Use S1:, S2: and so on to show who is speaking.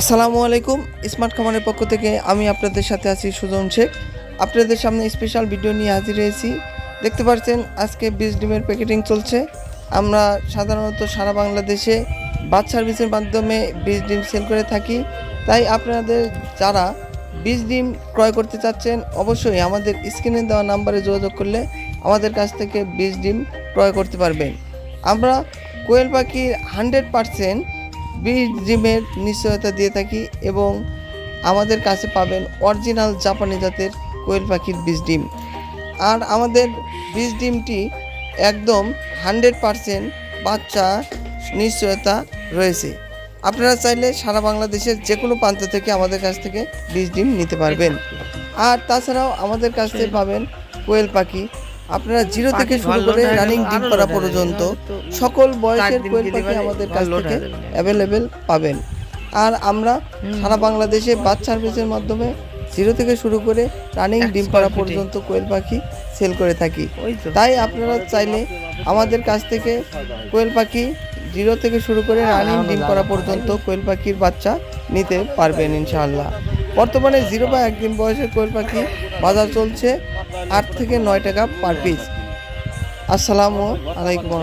S1: আসসালামু আলাইকুম, স্মার্ট খামারের পক্ষ থেকে আমি আপনাদের সাথে আছি সুজন শেখ। আপনাদের সামনে স্পেশাল ভিডিও নিয়ে হাজির হয়েছি। দেখতে পাচ্ছেন, আজকে বীজ ডিমের প্যাকেটিং চলছে। আমরা সাধারণত সারা বাংলাদেশে বাস সার্ভিসের মাধ্যমে বীজ ডিম সেল করে থাকি। তাই আপনাদের যারা বীজ ডিম ক্রয় করতে চাচ্ছেন, অবশ্যই আমাদের স্ক্রিনে দেওয়া নাম্বারে যোগাযোগ করলে আমাদের কাছ থেকে বীজ ডিম ক্রয় করতে পারবেন। আমরা কোয়েল পাখির হান্ড্রেড পারসেন্ট বীজ ডিমের নিশ্চয়তা দিয়ে থাকি এবং আমাদের কাছে পাবেন অরিজিনাল জাপানি জাতের কোয়েল পাখির বীজ ডিম। আর আমাদের বীজ ডিমটি একদম হান্ড্রেড পারসেন্ট বাচ্চা নিশ্চয়তা রয়েছে। আপনারা চাইলে সারা বাংলাদেশের যে কোনো প্রান্ত থেকে আমাদের কাছ থেকে বীজ ডিম নিতে পারবেন। আর তাছাড়াও আমাদের কাছ থেকে পাবেন কোয়েল পাখি আপনারা জিরো থেকে শুরু করে রানিং ডিম করা পর্যন্ত সকল বয়সের কোয়েল পাখি আমাদের কাছ থেকে অ্যাভেলেবেল পাবেন। আর আমরা সারা বাংলাদেশে বাস সার্ভিসের মাধ্যমে জিরো থেকে শুরু করে রানিং ডিম পাড়া পর্যন্ত কোয়েল পাখি সেল করে থাকি। তাই আপনারা চাইলে আমাদের কাছ থেকে কোয়েল পাখি জিরো থেকে শুরু করে রানিং ডিম করা পর্যন্ত কোয়েল পাখির বাচ্চা নিতে পারবেন ইনশাআল্লাহ। বর্তমানে জিরো বা একদিন বয়সের কোয়েল পাখি বাজার চলছে। আট থেকে নয় টাকা পার পিস আসসালামু আলাইকুম।